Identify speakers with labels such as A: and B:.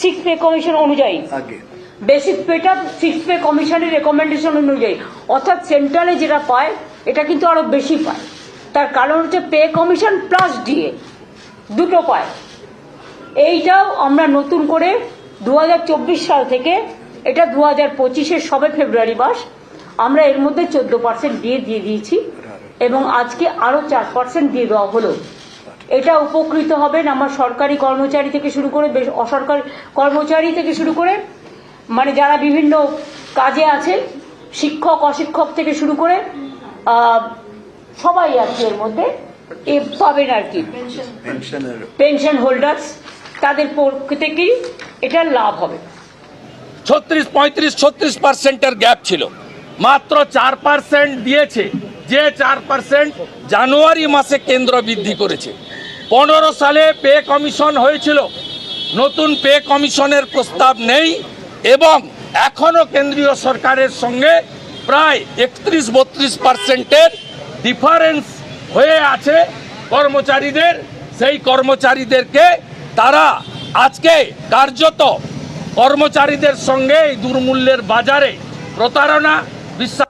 A: Six pay commission অনুযায়ী। Basic পেটা six pay কমিশনের রেকমেন্ডেশন অনুযায়ী। অর্থাৎ সেন্ট্রালে যেটা পায় এটা কিন্তু আরও বেশি পায়। তার কারণ হচ্ছে পে কমিশন প্লাস ডিএ দুটো পায়। এইটাও আমরা নতুন করে দু হাজার চব্বিশ সাল থেকে এটা দু হাজার পঁচিশের সবে ফেব্রুয়ারি মাস আমরা এর মধ্যে চোদ্দ পার্সেন্ট দিয়ে দিয়ে দিয়েছি। এবং আজকে আরও চার পার্সেন্ট দিয়ে দেওয়া হলো। এটা উপকৃত হবেন আমার সরকারি কর্মচারী থেকে শুরু করে বেশ অসরকারি কর্মচারী থেকে শুরু করে মানে যারা বিভিন্ন কাজে আছে শিক্ষক অশিক্ষক থেকে শুরু করে সবাই আছে এর মধ্যে এ পাবেন আর কি। পেনশন হোল্ডার্স তাদের পক্ষ থেকেই এটার লাভ হবে।
B: ছত্রিশ পঁয়ত্রিশ ছত্রিশ পার্সেন্টের গ্যাপ ছিল। মাত্র চার পার্সেন্ট দিয়েছে। যে চার পার্সেন্ট জানুয়ারি মাসে কেন্দ্র বৃদ্ধি করেছে। পনেরো সালে পে কমিশন হয়েছিল। নতুন পে কমিশনের প্রস্তাব নেই এবং এখনও কেন্দ্রীয় সরকারের সঙ্গে প্রায় একত্রিশ বত্রিশ পার্সেন্টের ডিফারেন্স হয়ে আছে কর্মচারীদের। সেই কর্মচারীদেরকে তারা আজকে কার্যত কর্মচারীদের সঙ্গে এই দুর্মূল্যের বাজারে প্রতারণা, বিশ্বাস